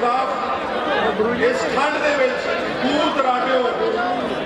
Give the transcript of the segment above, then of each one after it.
ਖਿਲਾਫ ਇਸ ਠੰਡ ਦੇ ਵਿੱਚ ਦੂਰ ਦਰਾਡਿਓ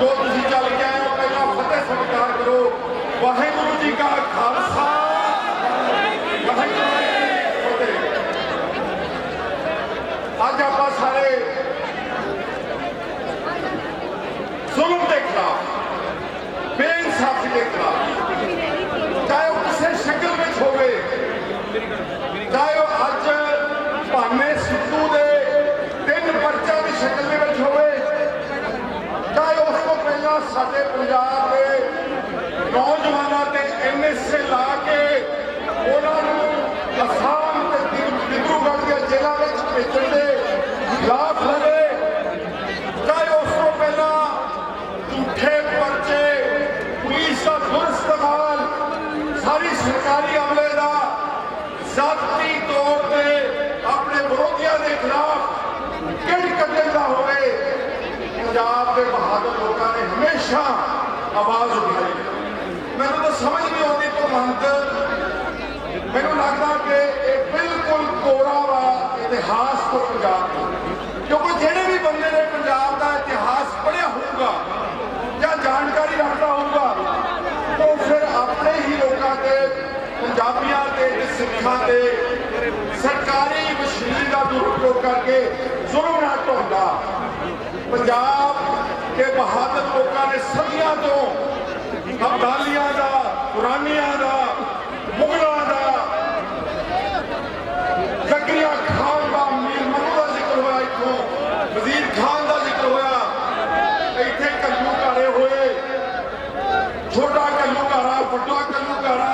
ਜੋ ਤੁਸੀਂ ਚੱਲ ਕੇ ਆਏ ਹੋ, ਪਹਿਲਾਂ ਫਤਿਹ ਸਤਿਕਾਰ ਕਰੋ। ਵਾਹਿਗੁਰੂ ਜੀ ਕਾ ਖਾਲਸਾ। ਵਾਹਿਗੁਰੂ ਜੀ ਕੀ ਫਤਿਹ। ਅੱਜ ਆਪਾਂ ਸਾਰੇ ਜ਼ੁਲਮ ਦੇ ਖਿਲਾਫ ਬੇਇਨਸਾਫੀ ਦੇ ਖਿਲਾਫ ਚਾਹੇ ਉਹ ਕਿਸੇ ਸ਼ਕਲ ਵਿੱਚ ਹੋਵੇ ਚਾਹੇ ਉਹ ਅੱਜ ਭਾਵੇਂ ਸਿੱਧੂ ਦੇ ਤਿੰਨ ਪਰਚਾ ਦੀ ਸ਼ਕਲ ਦੇ ਵਿੱਚ ਹੋਵੇ ਚਾਹੇ ਉਸ ਤੋਂ ਪਹਿਲਾਂ ਸਾਡੇ ਪੰਜਾਬ ਦੇ ਨੌਜਵਾਨਾਂ ਤੇ ਐਨਐਸਏ ਲਾ ਕੇ ਉਹਨਾਂ ਨੂੰ ਅਸਾਮ ਤੇ ਦਿਬ- ਡਿਬਰੂਗੜ੍ਹ ਦੀਆਂ ਜੇਲ੍ਹਾਂ ਵਿੱਚ ਭੇਜਣ ਦੇ ਖਿਲਾਫ ਲੜੇ ਚਾਹੇ ਉਸ ਤੋਂ ਪਹਿਲਾਂ ਝੂਠੇ ਪਰਚੇ ਪੁਲਿਸ ਦਾ ਦੁਰਇਸਤੇਮਾਲ ਸਾਰੀ ਸਰਕਾਰੀ ਅਮਲੇ ਦਾ ਜ਼ਾਤੀ ਤੌਰ ਤੇ ਆਪਣੇ ਵਿਰੋਧੀਆਂ ਦੇ ਖਿਲਾਫ ਕਿਹੜੀ ਕੱਢਣ ਦਾ ਹੋਵੇ ਪੰਜਾਬ ਦੇ ਬਹਾਦਰ ਲੋਕਾਂ ਨੇ ਹਮੇਸ਼ਾ ਆਵਾਜ਼ ਉਠਾਈ ਮੈਨੂੰ ਤਾਂ ਸਮਝ ਨਹੀਂ ਆਉਂਦੀ ਭਗਵੰਤ। ਮੈਨੂੰ ਲੱਗਦਾ ਕਿ ਇਹ ਬਿਲਕੁਲ ਕੋਰਾ ਵਾ ਇਤਿਹਾਸ ਤੋਂ ਪੰਜਾਬ ਦਾ ਕਿਉਂਕਿ ਜਿਹੜੇ ਵੀ ਬੰਦੇ ਨੇ ਪੰਜਾਬ ਦਾ ਇਤਿਹਾਸ ਪੜ੍ਹਿਆ ਹੋਊਗਾ ਜਾਂ ਜਾਣਕਾਰੀ ਰੱਖਦਾ ਹੋਊਗਾ, ਉਹ ਫਿਰ ਆਪਣੇ ਹੀ ਲੋਕਾਂ ਤੇ, ਪੰਜਾਬੀਆਂ ਤੇ, ਸਿੱਖਾਂ ਤੇ, ਸਰਕਾਰੀ ਮਸ਼ੀਨ ਦਾ ਦੁਰਉਪਯੋਗ ਕਰਕੇ ਜ਼ੁਲਮ ਨਾ ਢਾਉਂਦਾ ਪੰਜਾਬ ਦੇ ਬਹਾਦਰ ਲੋਕਾਂ ਨੇ ਸਦੀਆਂ ਤੋਂ ਅਬਦਾਲੀਆਂ ਦਾ ਪੁਰਾਣੀਆਂ ਦਾ ਮੁਗਲਾਂ ਦਾ ਜ਼ਕਰੀਆ ਖਾਨ ਦਾ ਮੀਰ ਮਨੂ ਦਾ ਜ਼ਿਕਰ ਹੋਇਆ ਇੱਥੋਂ ਵਜ਼ੀਰ ਖਾਨ ਦਾ ਜ਼ਿਕਰ ਹੋਇਆ ਇੱਥੇ ਕੱਲੂ ਘਾਰੇ ਹੋਏ ਛੋਟਾ ਕੱਲੂ ਘਾਰਾ ਵੱਡਾ ਕੱਲੂ ਘਾਰਾ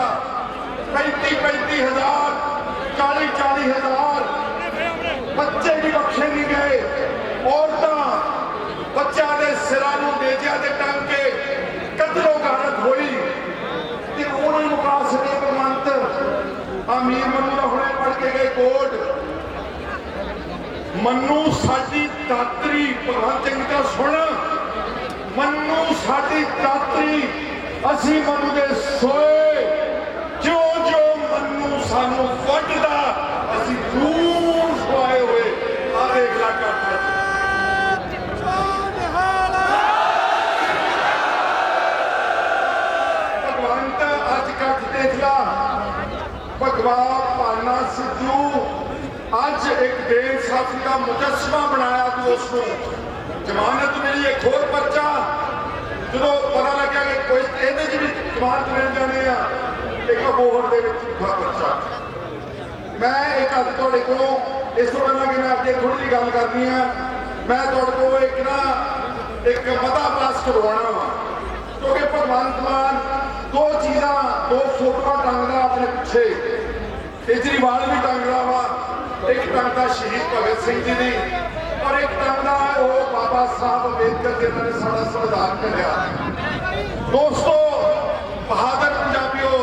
35 35 ਹਜ਼ਾਰ 40 40 ਹਜ਼ਾਰ ਬੱਚੇ ਵੀ ਬਖਸ਼ੇ ਨਹੀਂ ਗਏ ਔਰਤਾਂ ਬੱਚਿਆਂ ਦੇ ਸਿਰਾਂ ਨੂੰ ਨੇਜਿਆਂ ਤੇ ਟੰਗ ਕੇ ਕਤਲੋ ਗਾਰਤ ਹੋਈ ਤੇ ਉਹਨਾਂ ਨੂੰ ਮੁਕਾ ਸਕੇ ਭਗਵੰਤ ਅਮੀਰ ਮਨੂ ਦਾ ਹੁਣੇ ਪੜ ਕੇ ਗਏ ਕੋਡ ਮੰਨੂ ਸਾਡੀ ਦਾਤਰੀ ਭਗਵੰਤ ਸਿੰਘ ਸੁਣ। ਮੰਨੂ ਸਾਡੀ ਦਾਤਰੀ, ਅਸੀਂ ਮੰਨੂ ਦੇ ਸੋਏ। ਜੋ ਜਿਉਂ ਮੰਨੂ ਸਾਨੂੰ ਵੱਢਦਾ, ਅਸੀਂ ਦੂਰ ਸੁਆਏ ਹੋਏ। ਆ ਦੇਖ ਲਾ ਕਰਤਾ ਭਗਵੰਤ ਅੱਜ ਕੱਟ ਦੇਖ ਲਾ। ਭਗਵਾਨ ਪਾਨਾ ਸਿੱਧੂ। ਅੱਜ ਇੱਕ ਬੇਇਨਸਾਫੀ ਦਾ ਮੁਜੱਸਮਾ ਬਣਾਇਆ ਤੂੰ ਉਸ ਨੂੰ। ਜ਼ਮਾਨਤ ਮਿਲੀ ਇੱਕ ਹੋਰ ਪਰਚਾ। ਜਦੋਂ ਪਤਾ ਲੱਗਿਆ ਕਿ ਕੋਈ ਇਹਦੇ 'ਚ ਵੀ ਜ਼ਮਾਨਤ ਮਿਲ ਜਾਣੀ ਆ, ਇੱਕ ਅਬੋਹਰ ਦੇ ਵਿੱਚ ਝੂਠਾ ਪਰਚਾ। ਮੈਂ ਇੱਕ ਅੱਜ ਤੁਹਾਡੇ ਕੋਲੋਂ ਇਸ ਤੋਂ ਪਹਿਲਾਂ ਕਿ ਮੈਂ ਅੱਗੇ ਥੋੜੀ ਜਿਹੀ ਗੱਲ ਕਰਨੀ ਆ। ਮੈਂ ਤੁਹਾਡੇ ਕੋਲ ਇੱਕ ਨਾ, ਇੱਕ ਮਤਾ ਪਾਸ ਕਰਵਾਉਣਾ ਵਾ। ਕਿਉਂਕਿ ਭਗਵੰਤ ਮਾਨ ਦੋ ਚੀਜ਼ਾਂ, ਦੋ ਫੋਟੋਆਂ ਟੰਗਦਾ ਆਪਣੇ ਪਿੱਛੇ। ਕੇਜਰੀਵਾਲ ਵੀ ਟੰਗਦਾ ਵਾ ਇੱਕ ਟੰਗਦਾ ਸ਼ਹੀਦ ਭਗਤ ਸਿੰਘ ਜੀ ਦੀ, ਔਰ ਇੱਕ ਟੰਗਦਾ ਉਹ ਬਾਬਾ ਸਾਹਿਬ ਅੰਬੇਦਕਰ ਜਿਨ੍ਹਾਂ ਨੇ ਸਾਡਾ ਸੰਵਿਧਾਨ ਘੜਿਆ ਦੋਸਤੋ, ਬਹਾਦਰ ਪੰਜਾਬੀਓ,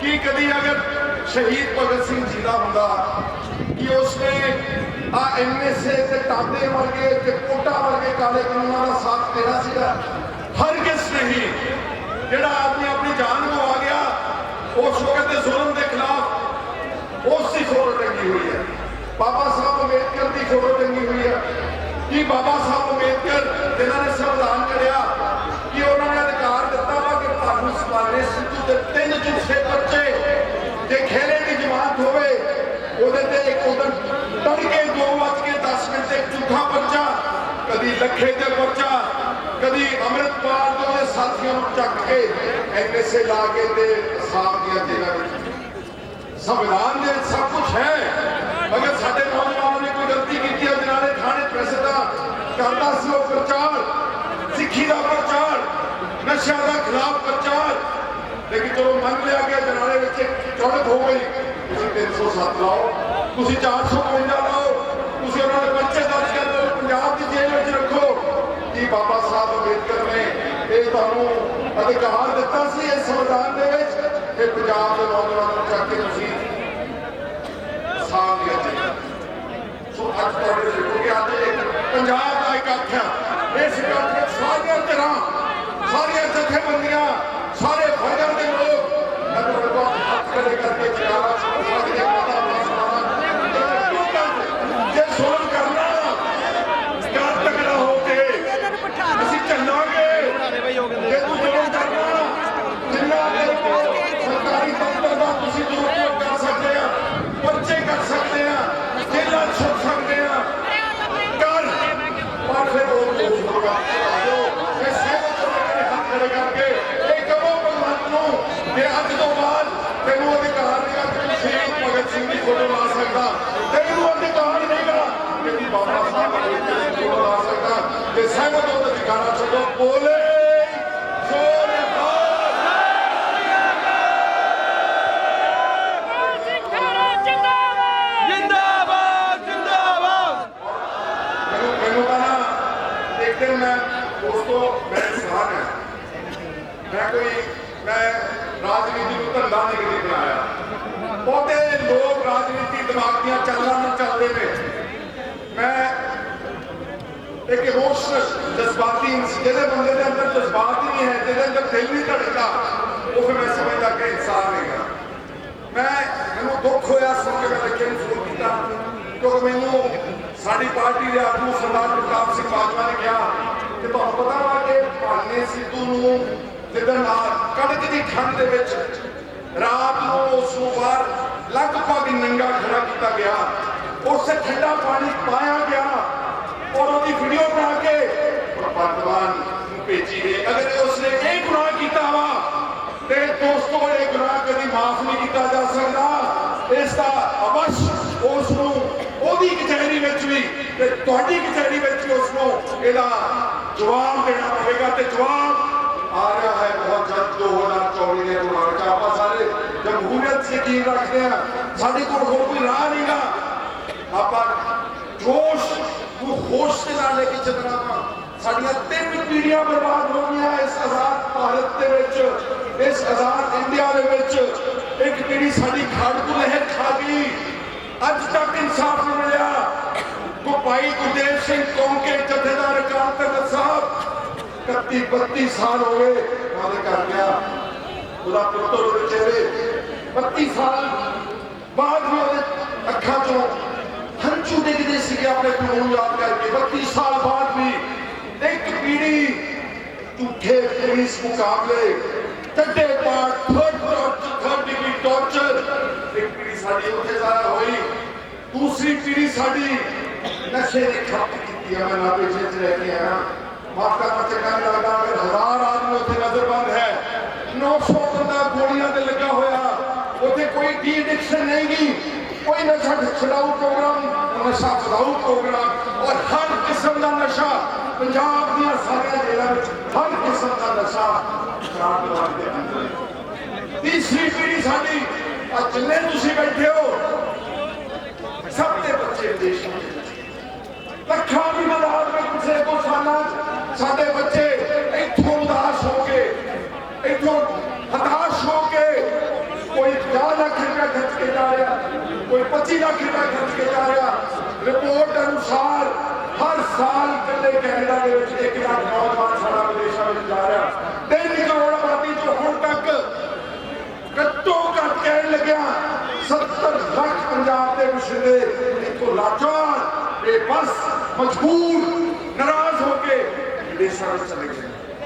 ਕੀ ਕਦੀ ਅਗਰ ਸ਼ਹੀਦ ਭਗਤ ਸਿੰਘ ਜੀ ਦਾ ਹੁੰਦਾ ਕਿ ਉਸਨੇ ਆ ਐਨਐਸਏ ਤੇ ਟਾਡੇ ਵਰਗੇ ਤੇ ਕੋਟਾ ਵਰਗੇ ਕਾਲੇ ਕਾਨੂੰਨਾਂ ਦਾ ਸਾਥ ਦੇਣਾ ਸੀਗਾ? ਹਰ ਕਿਸ ਨਹੀਂ। ਜਿਹੜਾ ਆਦਮੀ ਆਪਣੀ ਜਾਨ ਗਵਾ ਗਿਆ, ਉਸ ਵਕਤ ਦੇ ਜ਼ੁਲਮ ਦੇ ਖਿਲਾਫ, ਉਸ ਦੀ ਫੋਟੋ ਟੰਗੀ ਹੋਈ ਹੈ। ਬਾਬਾ ਸਾਹਿਬ ਅੰਬੇਦਕਰ ਦੀ ਫੋਟੋ ਟੰਗੀ ਹੋਈ ਹੈ ਕਿ ਬਾਬਾ ਸਾਹਿਬ ਅੰਬੇਦਕਰ ਜਿਨ੍ਹਾਂ ਨੇ ਸੰਵਿਧਾਨ ਕਰਿਆ ਕਿ ਉਹਨਾਂ ਨੇ ਅਧਿਕਾਰ ਦਿੱਤਾ ਵਾ ਕਿ ਤੁਹਾਨੂੰ ਸਵਾਲੇ ਸਿੱਧੂ ਦੇ ਤਿੰਨ ਝੂਠੇ ਬੱਚੇ ਜੇ ਖੇਲੇ ਦੀ ਜਮਾਨਤ ਹੋਵੇ, ਉਹਦੇ ਤੇ ਇੱਕ ਉਧਰ ਤੜਕੇ 2 ਵੱਜ ਕੇ 10 ਮਿੰਟ ਤੇ ਇੱਕ ਝੂਠਾ ਬੱਚਾ ਕਦੀ ਲੱਖੇ ਤੇ ਪਰਚਾ, ਕਦੀ ਅੰਮ੍ਰਿਤਪਾਲ ਤੋਂ ਦੇ ਸਾਥੀਆਂ ਨੂੰ ਚੱਕ ਕੇ ਐਨਐਸਏ ਲਾ ਕੇ ਤੇ ਅਸਾਮ ਦੀਆਂ ਜੇਲ੍ਹਾਂ ਵਿੱਚ। ਸੰਵਿਧਾਨ ਦੇ ਸਭ ਕੁਝ ਹੈ ਅਗਰ ਸਾਡੇ ਨੌਜਵਾਨਾਂ ਨੇ ਕੋਈ ਗਲਤੀ ਕੀਤੀ ਹੈ ਜਨਾਲੇ ਥਾਣੇ ਪ੍ਰੈਸ ਦਾ ਕਰਦਾ ਸੀ ਉਹ ਪ੍ਰਚਾਰ, ਸਿੱਖੀ ਦਾ ਪ੍ਰਚਾਰ, ਨਸ਼ਿਆਂ ਦਾ ਖਿਲਾਫ ਪ੍ਰਚਾਰ। ਲੇਕਿਨ ਚਲੋ ਮੰਨ ਲਿਆ ਗਿਆ, ਜਨਾਲੇ ਵਿੱਚ ਇੱਕ ਹੋ ਗਈ, ਤੁਸੀਂ 307 ਲਾਓ, ਤੁਸੀਂ 452 ਲਾਓ, ਤੁਸੀਂ ਉਹਨਾਂ ਦੇ ਬੱਚੇ ਦਰਜ ਕਰ ਲਓ, ਪੰਜਾਬ ਦੀ ਜੇਲ੍ਹ ਵਿੱਚ ਰੱਖੋ। ਕੀ ਬਾਬਾ ਸਾਹਿਬ ਅੰਬੇਦਕਰ ਨੇ ਇਹ ਤੁਹਾਨੂੰ ਅਧਿਕਾਰ ਦਿੱਤਾ ਸੀ ਇਸ ਸੰਵਿਧਾਨ ਦੇ ਵਿੱਚ? ਕਿ ਪੰਜਾਬ ਦੇ ਨੌਜਵਾਨਾਂ ਨੂੰ ਚੱਕ ਕੇ ਤੁਸੀਂ ਸਾਹ ਲਿਆ ਜੀ। ਸੋ ਅੱਜ ਤੁਹਾਡੇ ਦੇਖੋਗੇ ਅੱਜ ਇੱਕ ਪੰਜਾਬ ਇਕੱਠ ਹੈ। ਇਸ ਇਕੱਠ ਵਿੱਚ ਸਾਰੀਆਂ ਧਿਰਾਂ, ਸਾਰੀਆਂ ਜਥੇਬੰਦੀਆਂ, ਸਾਰੇ ਫਰਜ਼ਾਂ ਦੇ ਲੋਕ ਮੈਂ ਤੁਹਾਡੇ ਹੱਥ ਖੜੇ ਕਰਕੇ ਜਗਾਵਾ ਸਕਦੇ ਮਾਤਾ ਮਾਸਾ ਜੇ ਸੋਚ ਕਰਨਾ ਕਰ ਤਕੜਾ ਹੋ ਕੇ ਅਸੀਂ ਚੱਲਾਂਗੇ ਜੇ ਤੂੰ ਜੋਰ ਕਰਨਾ ਜਿੰਨਾ ਤੇਰੇ ਕੋਲ ਸਰਕਾਰੀ ਦਫ਼ਤਰ ਦਾ ਤੁਸੀਂ ਦੁਰਉਪਯੋਗ ਕਰ ਸਕਦੇ ਆ ਪਰਚੇ ਕਰ ਸਕਦੇ ਆ ਜੇਲ੍ਹਾਂ 'ਚ ਛੁੱਟ ਸਕਦੇ ਆ ਕਰ ਪਰ ਫਿਰ ਉਹ ਦੋਸ਼ ਹੋਗਾ ਇਹ ਸਹਿਮਤ ਹੋ ਕੇ ਹੱਥ ਖੜੇ ਕਰਕੇ ਇਹ ਕਹੋ ਭਗਵੰਤ ਨੂੰ ਕਿ ਅੱਜ ਤੋਂ ਬਾਅਦ ਤੈਨੂੰ ਅਧਿਕਾਰ ਨਹੀਂ ਕਿ ਤੂੰ ਸ਼ਹੀਦ ਭਗਤ ਸਿੰਘ ਦੀ ਫੋਟੋ ਲਾ ਸਕਦਾ ਤੈਨੂੰ ਅਧਿਕਾਰ ਨਹੀਂਗਾ ਕਿ ਤੂੰ ਬਾਬਾ ਸਾਹਿਬ ਅੰਬੇਦਕਰ ਦੀ ਫੋਟੋ ਲਾ ਸਕਦਾ ਤੇ ਸਹਿਮਤ ਹੋ ਤੇ ਅਧਿਕਾਰਾਂ ਛੱਡੋ ਬੋਲੇ ਸੋਰੇ ਜਿੰਦਾਬਾਦ ਜਿੰਦਾਬਾਦ ਮੈਨੂੰ ਮੈਨੂੰ ਤਾਂ ਨਾ ਇੱਕ ਮੈਂ ਉਸ ਤੋਂ ਇਨਸਾਨ ਹਾਂ ਮੈਂ ਕੋਈ, ਮੈਂ ਰਾਜਨੀਤੀ ਨੂੰ ਧੰਦਾ ਨਹੀਂ ਕਦੀ ਬਣਾਇਆ ਬਹੁਤੇ ਲੋਕ ਰਾਜਨੀਤੀ ਦਿਮਾਗ ਦੀਆਂ ਚਾਲਾਂ ਨਾਲ ਚੱਲਦੇ ਨੇ। ਮੈਂ ਇੱਕ ਇਮੋਸ਼ਨਲ ਜਜ਼ਬਾਤੀ ਜਿਹਦੇ ਬੰਦੇ ਦੇ ਅੰਦਰ ਜਜ਼ਬਾਤ ਹੀ ਨਹੀਂ ਹੈ, ਜਿਹਦੇ ਅੰਦਰ ਦਿਲ ਨਹੀਂ ਧੜਕਦਾ, ਉਹ ਫਿਰ ਮੈਂ ਸਮਝਦਾ ਕਿ ਇਨਸਾਨ ਨਹੀਂ ਹੈ। ਮੈਂ, ਮੈਨੂੰ ਦੁੱਖ ਹੋਇਆ ਸੁਣ ਕੇ ਮੈਂ ਲਿਖੇ ਫੋਨ ਕੀਤਾ। ਕਿਉਂਕਿ ਮੈਨੂੰ ਸਾਡੀ ਪਾਰਟੀ ਦੇ ਆਗੂ ਸਰਦਾਰ ਪ੍ਰਤਾਪ ਸਿੰਘ ਬਾਜਵਾ ਨੇ ਕਿਹਾ ਕਿ ਤੁਹਾਨੂੰ ਪਤਾ ਵਾ ਕਿ ਭਾਨੇ ਸਿੱਧੂ ਨੂੰ ਜਿੱਦਣ ਆ ਦੀ ਠੰਡ ਦੇ ਵਿੱਚ ਰਾਤ ਨੂੰ ਉਸ ਨੂੰ ਬਾਹਰ ਲਗਭਗ ਨੰਗਾ ਖੜਾ ਕੀਤਾ ਗਿਆ, ਉਸੇ ਠੰਡਾ ਪਾਣੀ ਪਾਇਆ ਗਿਆ ਔਰ ਉਹਦੀ ਵੀਡੀਓ ਬਣਾ ਕੇ ਭਗਵਾਨ ਨੂੰ ਭੇਜੀ ਗਈ। ਅਗਰ ਉਸਨੇ ਇਹ ਗੁਨਾਹ ਕੀਤਾ ਵਾ ਤੇ ਦੋਸਤੋ, ਇਹ ਗੁਨਾਹ ਕਦੀ ਮਾਫ ਨਹੀਂ ਕੀਤਾ ਜਾ ਸਕਦਾ। ਇਸ ਦਾ ਅਵਸ਼ ਉਸ ਨੂੰ ਉਹਦੀ ਕਚਹਿਰੀ ਵਿੱਚ ਵੀ ਤੇ ਤੁਹਾਡੀ ਕਚਹਿਰੀ ਵਿੱਚ ਵੀ ਉਸ ਨੂੰ ਇਹਦਾ ਜਵਾਬ ਦੇਣਾ ਪਵੇਗਾ ਤੇ ਜਵਾਬ ਆ ਰਿਹਾ ਹੈ ਬਹੁਤ ਜਲਦ ਜੋ ਹੋਣਾ ਚੌੜੀ ਦੇ ਦੌਰਾਨ ਆਪਾਂ ਸਾਰੇ ਜਮਹੂਰੀਅਤ ਸੇ ਰੱਖਦੇ ਆ ਸਾਡੇ ਕੋਲ ਹੋਰ ਕੋਈ ਰਾਹ ਨਹੀਂਗਾ ਆਪਾਂ ਜੋਸ਼ ਨੂੰ ਹੋਸ਼ ਦੇ ਨਾਲ ਲੈ ਕੇ ਚੱਲਣਾ ਵਾ। ਸਾਡੀਆਂ ਤਿੰਨ ਪੀੜ੍ਹੀਆਂ ਬਰਬਾਦ ਹੋ ਗਈਆਂ ਇਸ ਆਜ਼ਾਦ ਭਾਰਤ ਦੇ ਵਿੱਚ, ਇਸ ਆਜ਼ਾਦ ਇੰਡੀਆ ਦੇ ਵਿੱਚ। ਇੱਕ ਪੀੜ੍ਹੀ ਸਾਡੀ ਖਾੜਕੂ ਲਹਿਰ ਖਾ ਗਈ। ਅੱਜ ਤੱਕ ਇਨਸਾਫ ਨਹੀਂ ਮਿਲਿਆ ਕੋ ਭਾਈ ਗੁਰਦੇਵ ਸਿੰਘ ਕੌਂਕੇ ਜਥੇਦਾਰ ਅਕਾਲ ਤਖਤ ਸਾਹਿਬ 31 32 ਸਾਲ ਹੋ ਗਏ ਉਹਦੇ ਕਰ ਗਿਆ ਉਹਦਾ ਪੁੱਤਰ ਉਹਦੇ ਚਿਹਰੇ 32 ਸਾਲ ਬਾਅਦ ਵੀ ਉਹਦੇ ਅੱਖਾਂ ਚੋਂ ਹੰਝੂ ਡਿੱਗਦੇ ਸੀਗੇ ਆਪਣੇ ਪਿਓ ਨੂੰ ਯਾਦ ਕਰਕੇ 32 ਸਾਲ ਬਾਅਦ ਵੀ ਇੱਕ ਪੀੜੀ ਝੂਠੇ ਪੁਲਿਸ ਮੁਕਾਬਲੇ ਟੱਡੇ ਪਾਟ third torture third degree torture ਇੱਕ ਪੀੜੀ ਸਾਡੀ ਉੱਥੇ ਜ਼ਾਇਆ ਹੋਈ ਦੂਸਰੀ ਪੀੜੀ ਸਾਡੀ ਨਸ਼ੇ ਦੀ ਖਪਤ ਕੀਤੀ ਆ, ਮੈਂ ਨਾ ਪੇਸ਼ੇ ਚ ਰਹਿ ਕੇ ਆਇਆ। ਮਾਫ ਕਰਨਾ ਚੰਗਾ ਲੱਗਦਾ ਅਗਰ ਹਜ਼ਾਰ ਆਦਮੀ ਉੱਥੇ ਨਜ਼ਰਬੰਦ ਹੈ। 900 ਬੰਦਾ ਗੋਲੀਆਂ ਤੇ ਲੱਗਾ ਹੋਇਆ। ਉੱਥੇ ਕੋਈ ਡੀ ਐਡਿਕਸ਼ਨ ਨਹੀਂ ਕੋਈ ਨਸ਼ਾ ਛਡਾਊ ਪ੍ਰੋਗਰਾਮ, ਨਸ਼ਾ ਛਡਾਊ ਪ੍ਰੋਗਰਾਮ ਔਰ ਹਰ ਕਿਸਮ ਦਾ ਨਸ਼ਾ ਪੰਜਾਬ ਦੀਆਂ ਸਾਰੀਆਂ ਜੇਲ੍ਹਾਂ ਵਿੱਚ ਹਰ ਕਿਸਮ ਦਾ ਨਸ਼ਾ ਸ਼ਰਾਬ ਦੇ ਅੰਦਰ। ਤੀਸਰੀ ਪੀੜੀ ਸਾਡੀ ਆ ਜਿੰਨੇ ਤੁਸੀਂ ਬੈਠੇ ਹੋ। ਸਭ ਦੇ ਬੱਚੇ ਵਿਦੇਸ਼ ਵਿੱਚ ਲੱਖਾਂ ਦੀ ਮਦਦ ਵਿੱਚ ਪਿਛਲੇ ਕੁਝ ਸਾਲਾਂ ਸਾਡੇ ਬੱਚੇ ਇੱਥੋਂ ਉਦਾਸ ਹੋ ਕੇ ਇੱਥੋਂ ਹਤਾਸ਼ ਹੋ ਕੇ ਕੋਈ 50 ਲੱਖ ਰੁਪਏ ਖਰਚ ਕੇ ਜਾ ਰਿਹਾ ਕੋਈ 25 ਲੱਖ ਰੁਪਏ ਖਰਚ ਕੇ ਜਾ ਰਿਹਾ ਰਿਪੋਰਟ ਅਨੁਸਾਰ ਹਰ ਸਾਲ ਇਕੱਲੇ ਕੈਨੇਡਾ ਦੇ ਵਿੱਚ 1 ਲੱਖ ਨੌਜਵਾਨ ਸਾਡਾ ਵਿਦੇਸ਼ਾਂ ਵਿੱਚ ਜਾ ਰਿਹਾ 3 ਕਰੋੜ ਆਬਾਦੀ ਤੋਂ ਹੁਣ ਤੱਕ ਘੱਟੋ ਘੱਟ ਕਹਿਣ ਲੱਗਿਆ 70 ਲੱਖ ਪੰਜਾਬ ਦੇ ਵਸਿੰਦੇ ਇੱਥੋਂ ਲਾਚਾਰ ਬੇਬਸ ਮਜਬੂਰ, ਨਾਰਾਜ਼ ਹੋ ਕੇ ਦੇਸ਼ਾਂ ਵਿੱਚ ਚਲੇ ਗਏ।